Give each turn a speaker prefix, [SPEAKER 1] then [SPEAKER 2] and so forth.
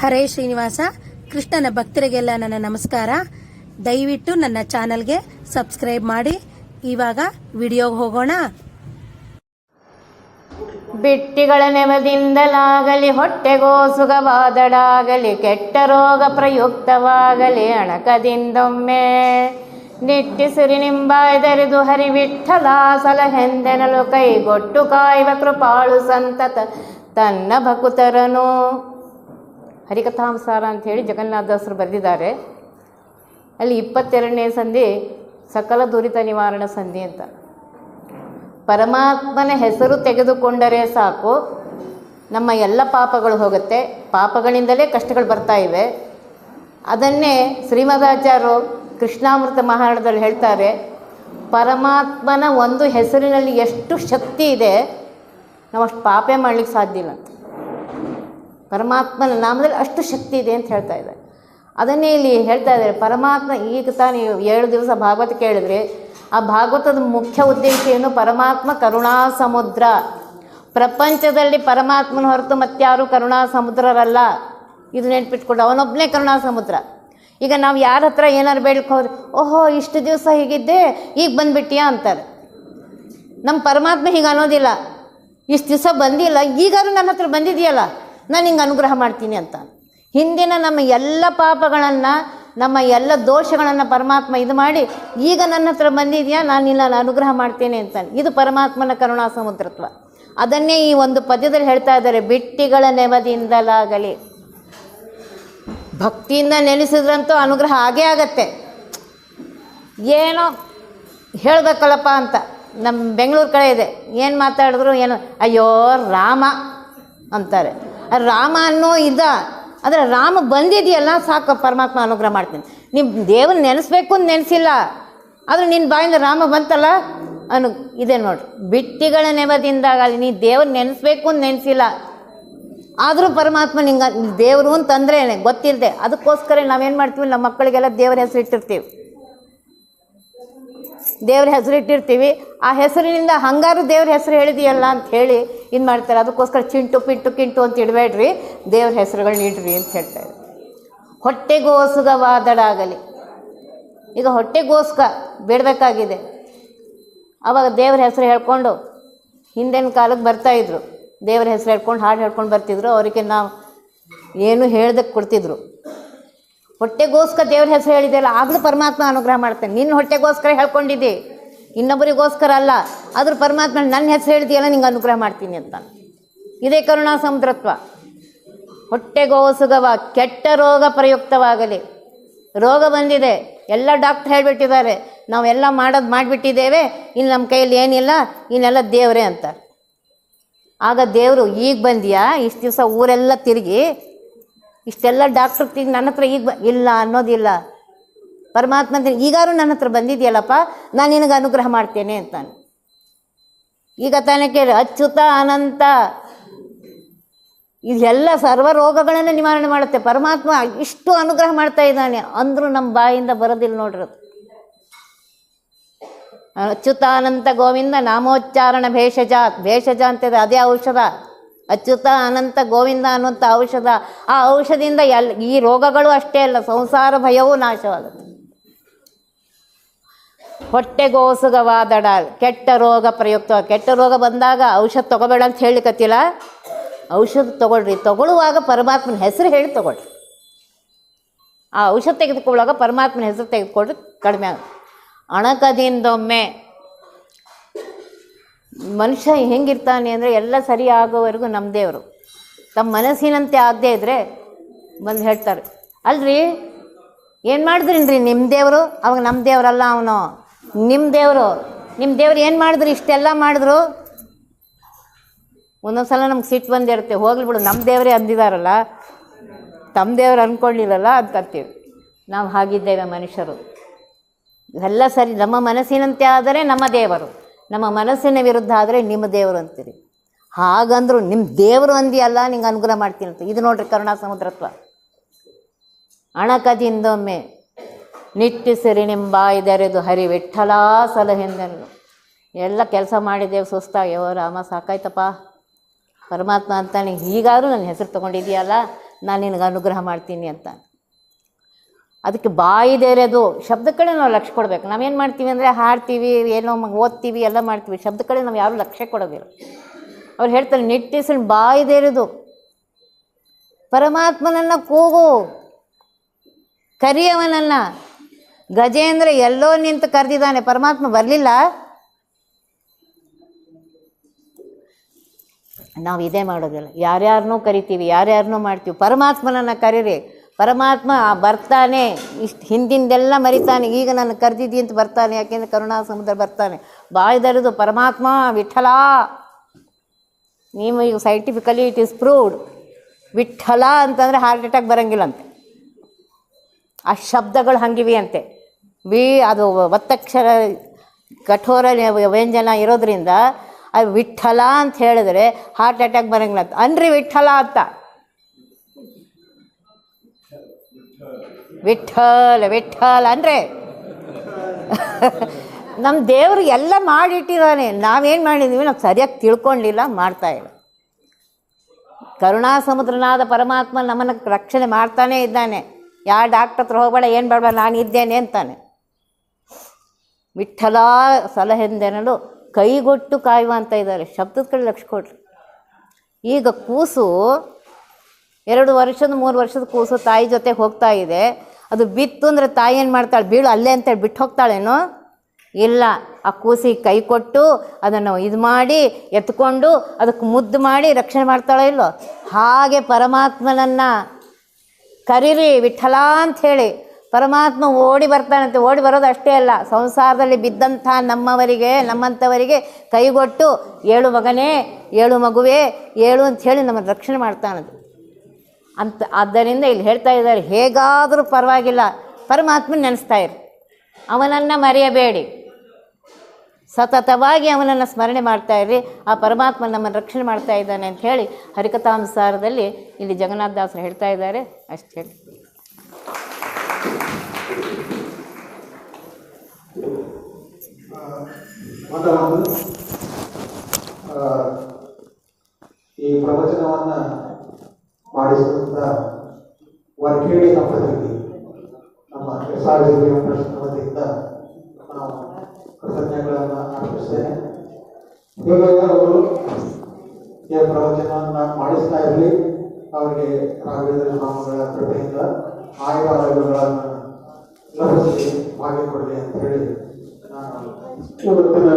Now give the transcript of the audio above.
[SPEAKER 1] ಹರೇ ಶ್ರೀನಿವಾಸ, ಕೃಷ್ಣನ ಭಕ್ತರಿಗೆಲ್ಲ ನನ್ನ ನಮಸ್ಕಾರ. ದಯವಿಟ್ಟು ನನ್ನ ಚಾನಲ್ಗೆ ಸಬ್ಸ್ಕ್ರೈಬ್ ಮಾಡಿ. ಇವಾಗ ವಿಡಿಯೋಗೆ ಹೋಗೋಣ.
[SPEAKER 2] ಬಿಟ್ಟಿಗಳ ನೆಮದಿಂದಲಾಗಲಿ, ಹೊಟ್ಟೆಗೋ ಸುಖವಾದಡಾಗಲಿ ಕೆಟ್ಟ ರೋಗ ಪ್ರಯುಕ್ತವಾಗಲಿ, ಅಣಕದಿಂದೊಮ್ಮೆ ನಿಟ್ಟಿಸಿರಿ ನಿಂಬಾಯ್ದರಿದು ಹರಿವಿಠಲ ಸಲಹೆಂದೆನಲು ಕೈಗೊಟ್ಟು ಕಾಯುವ ಕೃಪಾಳು ಸಂತತ ತನ್ನ ಭಕುತರನು. ಹರಿಕಥಾಂಸಾರ ಅಂತ ಹೇಳಿ ಜಗನ್ನಾಥದಾಸರು ಬರೆದಿದ್ದಾರೆ. ಅಲ್ಲಿ ಇಪ್ಪತ್ತೆರಡನೇ ಸಂಧಿ, ಸಕಲ ದುರಿತ ನಿವಾರಣ ಸಂಧಿ ಅಂತ. ಪರಮಾತ್ಮನ ಹೆಸರು ತೆಗೆದುಕೊಂಡರೆ ಸಾಕು. ನಮ್ಮ ಎಲ್ಲ ಪಾಪಗಳು ಹೋಗುತ್ತೆ. ಪಾಪಗಳಿಂದಲೇ ಕಷ್ಟಗಳು ಬರ್ತಾ ಇವೆ. ಅದನ್ನೇ ಶ್ರೀಮದಾಚಾರ್ಯರು ಕೃಷ್ಣಾಮೃತ ಮಹಾರಾಣದಲ್ಲಿ ಹೇಳ್ತಾರೆ, ಪರಮಾತ್ಮನ ಒಂದು ಹೆಸರಿನಲ್ಲಿ ಎಷ್ಟು ಶಕ್ತಿ ಇದೆ ನಾವು ಅಷ್ಟು ಪಾಪೇ ಮಾಡಲಿಕ್ಕೆ ಸಾಧ್ಯ ಇಲ್ಲ ಅಂತ. ಪರಮಾತ್ಮನ ನಾಮದಲ್ಲಿ ಅಷ್ಟು ಶಕ್ತಿ ಇದೆ ಅಂತ ಹೇಳ್ತಾ ಇದ್ದಾರೆ. ಅದನ್ನೇ ಇಲ್ಲಿ ಹೇಳ್ತಾ ಇದ್ದಾರೆ, ಪರಮಾತ್ಮ ಈಗ ತಾನು ಏಳು ದಿವಸ ಭಾಗವತ ಕೇಳಿದ್ರೆ, ಆ ಭಾಗವತದ ಮುಖ್ಯ ಉದ್ದೇಶ ಏನು? ಪರಮಾತ್ಮ ಕರುಣಾ ಸಮುದ್ರ. ಪ್ರಪಂಚದಲ್ಲಿ ಪರಮಾತ್ಮನ ಹೊರತು ಮತ್ತಾರು ಕರುಣಾ ಸಮುದ್ರರಲ್ಲ. ಇದು ನೆನ್ಪಿಟ್ಕೊಂಡು ಅವನೊಬ್ಬನೇ ಕರುಣಾ ಸಮುದ್ರ. ಈಗ ನಾವು ಯಾರ ಹತ್ರ ಏನಾರು ಬೇಡಕ್ಕೆ ಹೋದ್ರೆ, ಓಹೋ, ಇಷ್ಟು ದಿವಸ ಹೀಗಿದ್ದೆ, ಈಗ ಬಂದ್ಬಿಟ್ಟಿಯಾ? ಅಂತಾರೆ. ನಮ್ಮ ಪರಮಾತ್ಮ ಹೀಗೆ ಅನ್ನೋದಿಲ್ಲ. ಇಷ್ಟು ದಿವಸ ಬಂದಿಲ್ಲ, ಈಗಾದ್ರೂ ನನ್ನ ಹತ್ರ ಬಂದಿದೆಯಲ್ಲ? ನಾನು ಹಿಂಗೆ ಅನುಗ್ರಹ ಮಾಡ್ತೀನಿ ಅಂತ. ಹಿಂದಿನ ನಮ್ಮ ಎಲ್ಲ ಪಾಪಗಳನ್ನು, ನಮ್ಮ ಎಲ್ಲ ದೋಷಗಳನ್ನು ಪರಮಾತ್ಮ ಇದು ಮಾಡಿ, ಈಗ ನನ್ನ ಹತ್ರ ಬಂದಿದೆಯಾ? ನಾನು ನಿನ್ನ ಅನುಗ್ರಹ ಮಾಡ್ತೇನೆ ಅಂತಾನೆ. ಇದು ಪರಮಾತ್ಮನ ಕರುಣಾ ಸಮುದ್ರತ್ವ. ಅದನ್ನೇ ಈ ಒಂದು ಪದ್ಯದಲ್ಲಿ ಹೇಳ್ತಾ ಇದ್ದಾರೆ, ಬಿಟ್ಟಿಗಳ ನೆವದಿಂದಲಾಗಲಿ ಭಕ್ತಿಯಿಂದ ನೆನೆಸಿದ್ರಂತೂ ಅನುಗ್ರಹ ಆಗೇ ಆಗತ್ತೆ. ಏನೋ ಹೇಳಬೇಕಲ್ಲಪ್ಪ ಅಂತ. ನಮ್ಮ ಬೆಂಗಳೂರು ಕಡೆ ಇದೆ. ಏನು ಮಾತಾಡಿದ್ರು ಏನು? ಅಯ್ಯೋ, ರಾಮ ಅಂತಾರೆ. ರಾಮ ಅನ್ನೋ ಇದ, ಆದರೆ ರಾಮ ಬಂದಿದೆಯಲ್ಲ, ಸಾಕು, ಪರಮಾತ್ಮ ಅನುಗ್ರಹ ಮಾಡ್ತೀನಿ. ನಿಮ್ಮ ದೇವನ ನೆನೆಸ್ಬೇಕು ಅಂತ ನೆನೆಸಿಲ್ಲ, ಆದರೆ ನಿನ್ನ ಬಾಯಿಂದ ರಾಮ ಬಂತಲ್ಲ? ಅನು, ಇದೆ ನೋಡ್ರಿ. ಬಿಟ್ಟಿಗಳ ನೆವದಿಂದಾಗಲಿ ನೀ ದೇವ್ರ ನೆನೆಸ್ಬೇಕು ಅಂತ ನೆನೆಸಿಲ್ಲ. ಆದರೂ ಪರಮಾತ್ಮ ನಿಂಗೆ, ದೇವರು ಅಂತಂದ್ರೆ ಗೊತ್ತಿಲ್ಲದೆ ಅದಕ್ಕೋಸ್ಕರ ನಾವೇನು ಮಾಡ್ತೀವಿ? ನಮ್ಮ ಮಕ್ಕಳಿಗೆಲ್ಲ ದೇವರ ಹೆಸರು ಇಟ್ಟಿರ್ತೀವಿ. ದೇವ್ರ ಹೆಸರು ಇಟ್ಟಿರ್ತೀವಿ. ಆ ಹೆಸರಿನಿಂದ ಹಂಗಾರು ದೇವ್ರ ಹೆಸರು ಹೇಳಿದೆಯಲ್ಲ ಅಂತ ಹೇಳಿ ಇದು ಮಾಡ್ತಾರೆ. ಅದಕ್ಕೋಸ್ಕರ ಚಿಂಟು, ಪಿಂಟು, ಕಿಂಟು ಅಂತ ಇಡಬೇಡ್ರಿ. ದೇವ್ರ ಹೆಸರುಗಳನ್ನ ಇಡ್ರಿ ಅಂತ ಹೇಳ್ತಾರೆ ಹೊಟ್ಟೆಗೋಸುಗವಾದಡಾಗಲಿ. ಈಗ ಹೊಟ್ಟೆಗೋಸ್ಕ ಬೇಡಬೇಕಾಗಿದೆ. ಆವಾಗ ದೇವ್ರ ಹೆಸರು ಹೇಳ್ಕೊಂಡು ಹಿಂದಿನ ಕಾಲಕ್ಕೆ ಬರ್ತಾಯಿದ್ರು ದೇವ್ರ ಹೆಸರು ಹೇಳ್ಕೊಂಡು ಹಾಡು ಹೇಳ್ಕೊಂಡು ಬರ್ತಿದ್ರು. ಅವರಿಗೆ ನಾವು ಏನು ಹೇಳ್ದಕ್ಕೆ ಕೊಡ್ತಿದ್ರು. ಹೊಟ್ಟೆಗೋಸ್ಕರ ದೇವ್ರ ಹೆಸರು ಹೇಳಿದೆಯಲ್ಲ, ಆಗಲೂ ಪರಮಾತ್ಮ ಅನುಗ್ರಹ ಮಾಡ್ತಾನೆ. ನಿನ್ನ ಹೊಟ್ಟೆಗೋಸ್ಕರ ಹೇಳ್ಕೊಂಡಿದ್ದೆ. ಇನ್ನೊಬ್ಬರಿಗೋಸ್ಕರ ಅಲ್ಲ. ಆದರೂ ಪರಮಾತ್ಮ ನನ್ನ ಹೆಸರು ಹೇಳಿದೆಯಲ್ಲ, ನಿಂಗೆ ಅನುಗ್ರಹ ಮಾಡ್ತೀನಿ ಅಂತ ಇದೇ ಕರುಣಾ ಸಮುದ್ರತ್ವ ಹೊಟ್ಟೆಗೋಸುಗವ, ಕೆಟ್ಟ ರೋಗ ಪ್ರಯುಕ್ತವಾಗಲಿ. ರೋಗ ಬಂದಿದೆ. ಎಲ್ಲ ಡಾಕ್ಟ್ರ್ ಹೇಳಿಬಿಟ್ಟಿದ್ದಾರೆ. ನಾವೆಲ್ಲ ಮಾಡೋದು ಮಾಡಿಬಿಟ್ಟಿದ್ದೇವೆ. ಇನ್ನು ನಮ್ಮ ಕೈಯಲ್ಲಿ ಏನಿಲ್ಲ, ಇನ್ನೆಲ್ಲ ದೇವರೇ ಅಂತ ಆಗ ದೇವರು, ಈಗ ಬಂದಿಯಾ? ಇಷ್ಟು ದಿವಸ ಊರೆಲ್ಲ ತಿರುಗಿ ಇಷ್ಟೆಲ್ಲ ಡಾಕ್ಟರ್ ತಿಂದು ನನ್ನ ಹತ್ರ ಈಗ ಇಲ್ಲ ಅನ್ನೋದಿಲ್ಲ ಪರಮಾತ್ಮ ಈಗಾರು ನನ್ನ ಹತ್ರ ಬಂದಿದೆಯಲ್ಲಪ್ಪ, ನಾನು ನಿನಗೆ ಅನುಗ್ರಹ ಮಾಡ್ತೇನೆ ಅಂತಾನೆ. ಈಗ ತಾನೇ ಕೇಳಿ, ಅಚ್ಯುತ, ಅನಂತ. ಇದೆಲ್ಲ ಸರ್ವ ರೋಗಗಳನ್ನು ನಿವಾರಣೆ ಮಾಡುತ್ತೆ. ಪರಮಾತ್ಮ ಇಷ್ಟು ಅನುಗ್ರಹ ಮಾಡ್ತಾ ಇದ್ದಾನೆ. ಅಂದರೂ ನಮ್ಮ ಬಾಯಿಂದ ಬರೋದಿಲ್ಲ ನೋಡ್ರಿ ಅಚ್ಯುತಾನಂತ ಗೋವಿಂದ, ನಾಮೋಚ್ಚಾರಣ, ಭೇಷಜ. ಭೇಷಜ ಅಂತಿದೆ ಅದೇ ಔಷಧ. ಅಚ್ಯುತ, ಅನಂತ, ಗೋವಿಂದ ಅನ್ನುವಂಥ ಔಷಧ, ಆ ಔಷಧಿಯಿಂದ ಎಲ್, ಈ ರೋಗಗಳು ಅಷ್ಟೇ ಅಲ್ಲ, ಸಂಸಾರ ಭಯವೂ ನಾಶವಾಗುತ್ತೆ. ಹೊಟ್ಟೆಗೋಸುಗವಾದಡ ಕೆಟ್ಟ ರೋಗ ಪ್ರಯುಕ್ತ. ಕೆಟ್ಟ ರೋಗ ಬಂದಾಗ ಔಷಧ ತೊಗೋಬೇಡ ಅಂತ ಹೇಳಿಕತ್ತಿಲ್ಲ ಔಷಧ ತಗೊಳ್ರಿ. ತಗೊಳ್ಳುವಾಗ ಪರಮಾತ್ಮನ ಹೆಸರು ಹೇಳಿ ತಗೊಳ್ರಿ. ಆ ಔಷಧ ತೆಗೆದುಕೊಳ್ಳುವಾಗ ಪರಮಾತ್ಮನ ಹೆಸರು ತೆಗೆದುಕೊಂಡ್ರೆ ಕಡಿಮೆ ಆಗುತ್ತೆ. ಅಣಕದಿಂದೊಮ್ಮೆ ಮನುಷ್ಯ ಹೆಂಗಿರ್ತಾನೆ ಅಂದರೆ ಎಲ್ಲ ಸರಿ ಆಗೋವರೆಗೂ ನಮ್ಮ ದೇವರು. ತಮ್ಮ ಮನಸ್ಸಿನಂತೆ ಆಗದೇ ಇದ್ದರೆ ಬಂದು ಹೇಳ್ತಾರೆ. ಅಲ್ರಿ, ಏನು ಮಾಡಿದ್ರಿ ನಿಮ್ಮ ದೇವರು? ಅವಾಗ ನಮ್ಮ ದೇವರಲ್ಲ ಅವನು. ನಿಮ್ಮ ದೇವರು. ನಿಮ್ಮ ದೇವ್ರು ಏನು ಮಾಡಿದ್ರು? ಇಷ್ಟೆಲ್ಲ ಮಾಡಿದ್ರು. ಒಂದೊಂದು ಸಲ ನಮ್ಗೆ ಸಿಟ್ಟು ಬಂದಿರುತ್ತೆ. ಹೋಗ್ಲಿ ಬಿಡು ನಮ್ಮ ದೇವರೇ ಅಂದಿದಾರಲ್ಲ. ತಮ್ಮ ದೇವ್ರು ಅಂದ್ಕೊಳ್ಳಿಲ್ಲಲ್ಲ ಅಂತೀವಿ. ನಾವು ಹಾಗಿದ್ದೇವೆ ಮನುಷ್ಯರು. ಎಲ್ಲ ಸರಿ, ನಮ್ಮ ಮನಸ್ಸಿನಂತೆ ಆದರೆ ನಮ್ಮ ದೇವರು. ನಮ್ಮ ಮನಸ್ಸಿನ ವಿರುದ್ಧ ಆದರೆ ನಿಮ್ಮ ದೇವರು ಅಂತೀರಿ. ಹಾಗಂದ್ರೂ ನಿಮ್ಮ ದೇವರು ಅಂದಿಯಲ್ಲ, ನಿಂಗೆ ಅನುಗ್ರಹ ಮಾಡ್ತೀನಿ ಅಂತ. ಇದು ನೋಡ್ರಿ ಕರುಣಾ ಸಮುದ್ರತ್ವ. ಅಣಕದಿಂದೊಮ್ಮೆ ನಿಟ್ಟಿಸಿರಿ ನಿಂಬಾಯ್ದೆರೆದು ಹರಿ ವಿಠಲ ಸಲಹೆಂದನು ಎಲ್ಲ ಕೆಲಸ ಮಾಡಿದ್ದೇವೆ ಸುಸ್ತಾಗ್ಯವ ರಾಮ, ಸಾಕಾಯ್ತಪ್ಪ. ಪರಮಾತ್ಮ ಅಂತ ಅಂತಾನೆ ಹೀಗಾದರೂ ನನ್ನ ಹೆಸರು ತೊಗೊಂಡಿದೆಯಲ್ಲ ನಾನು ನಿನಗೆ ಅನುಗ್ರಹ ಮಾಡ್ತೀನಿ ಅಂತ. ಅದಕ್ಕೆ ಬಾಯಿ ಧೈರ್ಯದು ಶಬ್ದ ಕಡೆ ನಾವು ಲಕ್ಷ್ಯ ಕೊಡಬೇಕು. ನಾವೇನು ಮಾಡ್ತೀವಿ ಅಂದರೆ ಹಾಡ್ತೀವಿ, ಏನೋ ಓದ್ತೀವಿ, ಎಲ್ಲ ಮಾಡ್ತೀವಿ. ಶಬ್ದ ಕಡೆ ನಾವು ಯಾರು ಲಕ್ಷ್ಯ ಕೊಡೋದಿಲ್ಲ. ಅವ್ರು ಹೇಳ್ತಾರೆ, ನಿಟ್ಟಿಸಲು ಬಾಯಿ ಧೈರ್ಯದು ಪರಮಾತ್ಮನನ್ನು ಕೂಗು, ಕರಿಯವನನ್ನು. ಗಜೇಂದ್ರ ಎಲ್ಲೋ ನಿಂತು ಕರೆದಿದ್ದಾನೆ, ಪರಮಾತ್ಮ ಬರಲಿಲ್ಲ. ನಾವು ಇದೇ ಮಾಡೋದಿಲ್ಲ. ಯಾರ್ಯಾರನ್ನೂ ಕರಿತೀವಿ ಯಾರ್ಯಾರನ್ನೂ ಮಾಡ್ತೀವಿ, ಪರಮಾತ್ಮನನ್ನು ಕರೀರಿ. ಪರಮಾತ್ಮ ಬರ್ತಾನೆ, ಇಷ್ಟು ಹಿಂದಿಂದೆಲ್ಲ ಮರಿತಾನೆ, ಈಗ ನಾನು ಕರೆದಿದ್ದಿ ಅಂತ ಬರ್ತಾನೆ, ಯಾಕೆಂದರೆ ಕರುಣಾ ಸಮುದ್ರ ಬರ್ತಾನೆ ಬಾಯ್ದರಿದು ಪರಮಾತ್ಮ, ವಿಠಲ ನೀವು ಈಗ scientifically it is proved Vitthala ಅಂತಂದರೆ ಹಾರ್ಟ್ ಅಟ್ಯಾಕ್ ಬರೋಂಗಿಲ್ಲಂತೆ. ಆ ಶಬ್ದಗಳು ಹಂಗಿವೆ ಅಂತೆ. ವಿ ಅದು ಒತ್ತಕ್ಷರ ಕಠೋರ ವ್ಯಂಜನ ಇರೋದ್ರಿಂದ ಅದು ವಿಠಲ ಅಂತ ಹೇಳಿದ್ರೆ ಹಾರ್ಟ್ ಅಟ್ಯಾಕ್ ಬರೋಂಗಿಲ್ಲ ಅಂತ ಅನ್ರಿ ವಿಠಲ ಅಂತ. ವಿಠಲ ವಿಠಲ್ ಅಂದರೆ ನಮ್ಮ ದೇವರು ಎಲ್ಲ ಮಾಡಿಟ್ಟಿದ್ದಾನೆ. ನಾವೇನು ಮಾಡಿದ್ದೀವಿ ನಾವು ಸರಿಯಾಗಿ ತಿಳ್ಕೊಂಡಿಲ್ಲ, ಮಾಡ್ತಾ ಇಲ್ಲ. ಕರುಣಾ ಸಮುದ್ರನಾದ ಪರಮಾತ್ಮ ನಮ್ಮನ್ನು ರಕ್ಷಣೆ ಮಾಡ್ತಾನೇ ಇದ್ದಾನೆ. ಯಾವ ಡಾಕ್ಟರ್ ಹತ್ರ ಹೋಗಬೇಡ, ಏನು ಬೇಡ ನಾನು ಇದ್ದೇನೆ ಅಂತಾನೆ. ವಿಠಲ ಸಲಹೆಂದೆನಲು ಕೈಗೊಟ್ಟು ಕಾಯುವ ಅಂತ ಇದ್ದಾರೆ. ಶಬ್ದದ ಕಡೆ ಲಕ್ಷ ಕೊಡ್ರಿ. ಈಗ ಕೂಸು ಎರಡು ವರ್ಷದ ಮೂರು ವರ್ಷದ ಕೂಸು ತಾಯಿ ಜೊತೆ ಹೋಗ್ತಾ ಇದೆ. ಅದು ಬಿತ್ತು ಅಂದರೆ ತಾಯಿ ಏನು ಮಾಡ್ತಾಳೆ, ಬೀಳು ಅಲ್ಲೇ ಅಂತೇಳಿ ಬಿಟ್ಟು ಹೋಗ್ತಾಳೇನೋ? ಇಲ್ಲ. ಆ ಕೂಸಿಗೆ ಕೈ ಕೊಟ್ಟು ಅದನ್ನು ಇದು ಮಾಡಿ ಎತ್ಕೊಂಡು ಅದಕ್ಕೆ ಮುದ್ದು ಮಾಡಿ ರಕ್ಷಣೆ ಮಾಡ್ತಾಳೋ ಇಲ್ಲೋ? ಹಾಗೆ ಪರಮಾತ್ಮನನ್ನು ಕರೀರಿ, ವಿಠಲ ಹೇಳಿ. ಪರಮಾತ್ಮ ಓಡಿ ಬರ್ತಾನಂತೆ. ಓಡಿ ಬರೋದು ಅಷ್ಟೇ ಅಲ್ಲ. ಸಂಸಾರದಲ್ಲಿ ಬಿದ್ದಂಥ ನಮ್ಮವರಿಗೆ, ನಮ್ಮಂಥವರಿಗೆ ಕೈಗೊಟ್ಟು, ಏಳು ಮಗನೇ, ಏಳು ಮಗುವೇ, ಏಳು ಅಂಥೇಳಿ ನಮ್ಮನ್ನು ರಕ್ಷಣೆ ಮಾಡ್ತಾನದು ಅಂತ ಆದ್ದರಿಂದ ಇಲ್ಲಿ ಹೇಳ್ತಾ ಇದ್ದಾರೆ, ಹೇಗಾದರೂ ಪರವಾಗಿಲ್ಲ. ಪರಮಾತ್ಮ ನೆನೆಸ್ತಾ ಇರಿ. ಅವನನ್ನು ಮರೆಯಬೇಡಿ. ಸತತವಾಗಿ ಅವನನ್ನು ಸ್ಮರಣೆ ಮಾಡ್ತಾ ಇರ್ರಿ. ಆ ಪರಮಾತ್ಮ ನಮ್ಮನ್ನು ರಕ್ಷಣೆ ಮಾಡ್ತಾ ಇದ್ದಾನೆ ಅಂತ ಹೇಳಿ ಹರಿಕಥಾನುಸಾರದಲ್ಲಿ ಇಲ್ಲಿ ಜಗನ್ನಾಥ ದಾಸರು ಹೇಳ್ತಾ ಇದ್ದಾರೆ. ಅಷ್ಟು
[SPEAKER 3] ಈ ಪ್ರವಚನವನ್ನ ಮಾಡಿಸಿದಂತ ವರ್ಕೇಡಿ ದಂಪತಿಗೆ ನಮ್ಮ ಎಸ್ ನಮ್ಮ ಜಿ ಟ್ರಸ್ಟ್ ವತಿಯಿಂದ ನಾವು ಕೃತಜ್ಞತೆಗಳನ್ನು ಅರ್ಪಿಸ್ತೇನೆ. ಹೀಗಾಗಿ ಅವರು ಈ ಪ್ರವಚನವನ್ನ ಮಾಡಿಸ್ತಾ ಇರಲಿ. ಅವರಿಗೆ ರಾಘವೇಂದ್ರ ಸ್ವಾಮಿಗಳ ಕೃಪೆಯಿಂದ ಆಯುರ್ವೇದಗಳನ್ನು ಲಭಿಸಿ ಭಾಗ್ಯ ಕೊಡಲಿ ಅಂತ ಹೇಳಿ ನಾನು ಇವತ್ತಿನ